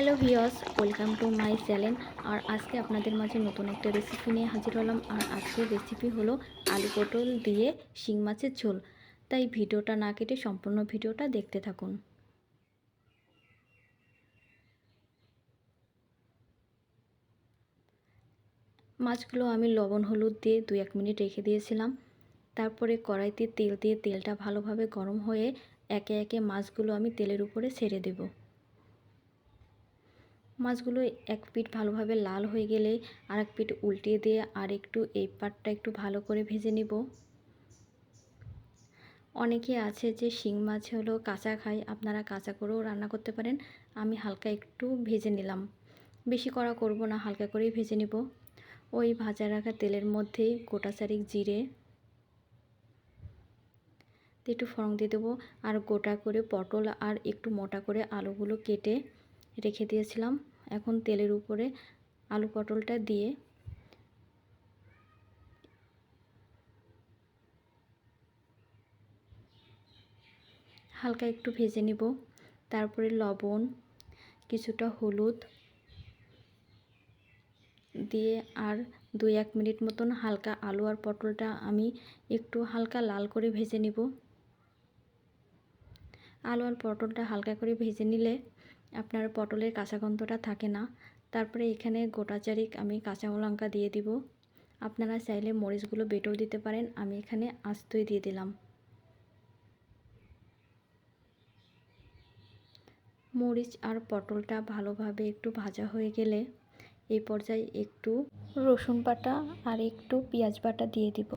Hello ভিওস welcome to my channel. আর আজকে আপনাদের মাঝে নতুন একটা রেসিপি নিয়ে হাজির হলাম। আর আজকের রেসিপি হলো আলু পটল দিয়ে শিং মাছের ঝোল। তাই ভিডিওটা না কেটে সম্পূর্ণ ভিডিওটা দেখতে থাকুন। মাছগুলো আমি লবণ, হলুদ দিয়ে দু এক মিনিট রেখে দিয়েছিলাম। তারপরে কড়াইতে তেল দিয়ে তেলটা ভালোভাবে গরম হয়ে একে একে মাছগুলো আমি তেলের উপরে ছেড়ে দেবো। মাছগুলো এক পিঠ ভালোভাবে লাল হয়ে গেলে আর এক পিঠ উল্টিয়ে দিয়ে আর একটু এই পাটটা একটু ভালো করে ভেজে নিব। অনেকে আছে যে শিং মাছ হলো কাঁচা খায়, আপনারা কাঁচা করেও রান্না করতে পারেন। আমি হালকা একটু ভেজে নিলাম। বেশি করা করব না, হালকা করেই ভেজে নিব। ওই ভাজা রাখা তেলের মধ্যেই গোটা চারিক জিরে একটু ফরং দিয়ে দেবো। আর গোটা করে পটল আর একটু মোটা করে আলুগুলো কেটে রেখে দিয়েছিলাম। এখন তেলের উপরে আলু পটলটা দিয়ে হালকা একটু ভেজে নিব। তারপরে লবণ, কিছুটা হলুদ দিয়ে আর দুই এক মিনিট মতন হালকা আলু আর পটলটা আমি একটু হালকা লাল করে ভেজে নিব। আলু আর পটলটা হালকা করে ভেজে নিলে আপনার পটলের কাঁচা গন্ধটা থাকে না, তারপরে এখানে গোটা চারিক আমি কাঁচা লঙ্কা দিয়ে দিব। আপনারা চাইলে মরিচগুলো বেটেও দিতে পারেন, আমি এখানে আস্তই দিয়ে দিলাম। মরিচ আর পটলটা ভালোভাবে একটু ভাজা হয়ে গেলে এই পর্যায়ে একটু রসুন বাটা আর একটু পেঁয়াজ বাটা দিয়ে দিব।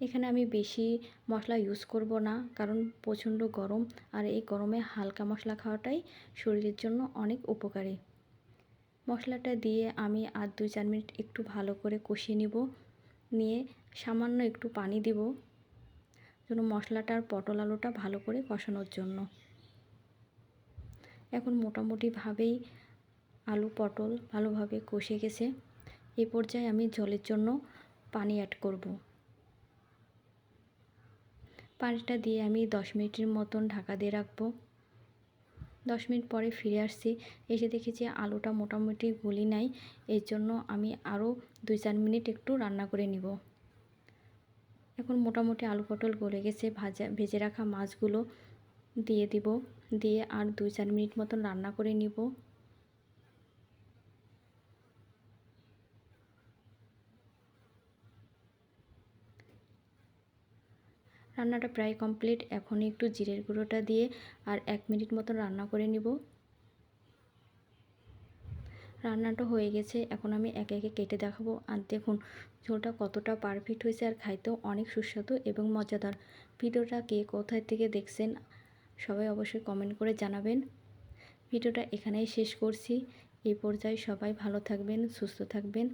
এখানে আমি বেশি মশলা ইউজ করব না, কারণ প্রচণ্ড গরম আর এই গরমে হালকা মশলা খাওয়াটাই শরীরের জন্য অনেক উপকারী। মশলাটা দিয়ে আমি আর দুই চার মিনিট একটু ভালো করে কষিয়ে নিব, নিয়ে সামান্য একটু পানি দিব, যেন মশলাটার পটল আলুটা ভালো করে কষানোর জন্য। এখন মোটামুটিভাবেই আলু পটল ভালোভাবে কষে গেছে এই পর্যায়ে আমি জলের জন্য পানি অ্যাড করব। পানিটা দিয়ে আমি দশ মিনিটের মতন ঢাকা দিয়ে রাখব। দশ মিনিট পরে ফিরে আসছি। এসে দেখি যে আলুটা মোটামুটি গলি নাই। এর জন্য আমি আরও দুই চার মিনিট একটু রান্না করে নিব। এখন মোটামুটি আলু পটল গলে গেছে। ভাজা, ভেজে রাখা মাছগুলো দিয়ে দিব। দিয়ে আর দুই চার মিনিট মতন রান্না করে নিব। রান্নাটা প্রায় কমপ্লিট। এখন একটু জিরের গুঁড়োটা দিয়ে আর এক মিনিট মতো রান্না করে নিব। রান্নাটা হয়ে গেছে। এখন আমি একে একে কেটে দেখাবো। আর দেখুন, ঝোলটা কতটা পারফেক্ট হয়েছে আর খাইতেও অনেক সুস্বাদু এবং মজাদার। ভিডিওটা কে কোথায় থেকে দেখছেন, সবাই অবশ্যই কমেন্ট করে জানাবেন। ভিডিওটা এখানেই শেষ করছি। এই পর্যায়ে সবাই ভালো থাকবেন, সুস্থ থাকবেন।